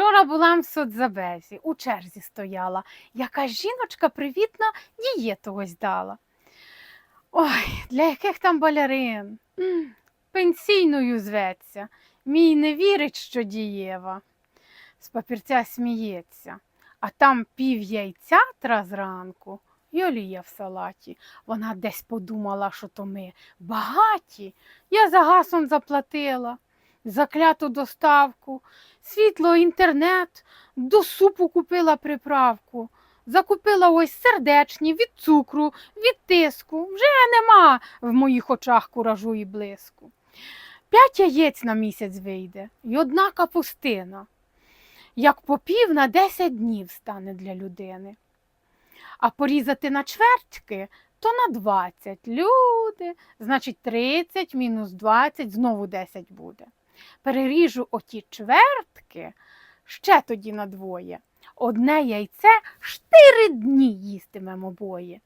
Вчора була в соцзабезі, у черзі стояла. Якась жіночка привітна дієту ось дала. Ой, для яких там балерин? М, Пенсійною зветься. Мій не вірить, що дієва. З папірця сміється, а там пів яйця тра зранку і олія в салаті. Вона десь подумала, що то ми багаті. Я за гасом заплатила, за кляту доставку, світло, інтернет, до супу купила приправку. Закупила ось сердечні від цукру, від тиску. Вже нема в моїх очах куражу і блиску. П'ять яєць на місяць вийде і одна капустина. Як попів на 10 днів стане для людини. А порізати на чвертьки то на 20. Люди, значить 30 мінус 20, знову 10 буде. Переріжу оті чвертки ще тоді на двоє. Одне яйце штири дні їстимемо обоє.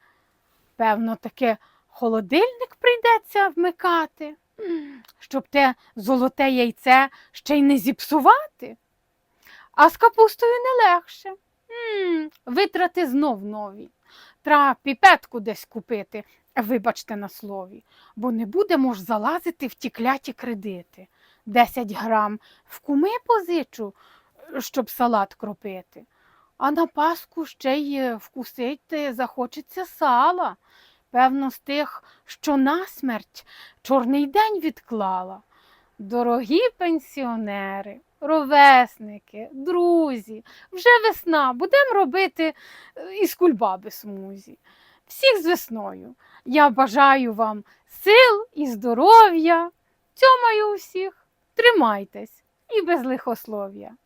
Певно, таке холодильник прийдеться вмикати, щоб те золоте яйце ще й не зіпсувати. А з капустою не легше. М, Витрати знов нові. Треба піпетку десь купити, вибачте на слові, бо не будемо ж залазити в ті кляті кредити. 10 грам в куми позичу, щоб салат кропити. А на Пасху ще й е, вкусити захочеться сала. Певно, з тих, що насмерть чорний день відклала. Дорогі пенсіонери, ровесники, друзі, вже весна, будемо робити е, із кульбаби смузі. Всіх з весною. Я бажаю вам сил і здоров'я. Цьомаю усіх, тримайтесь і без лихослов'я.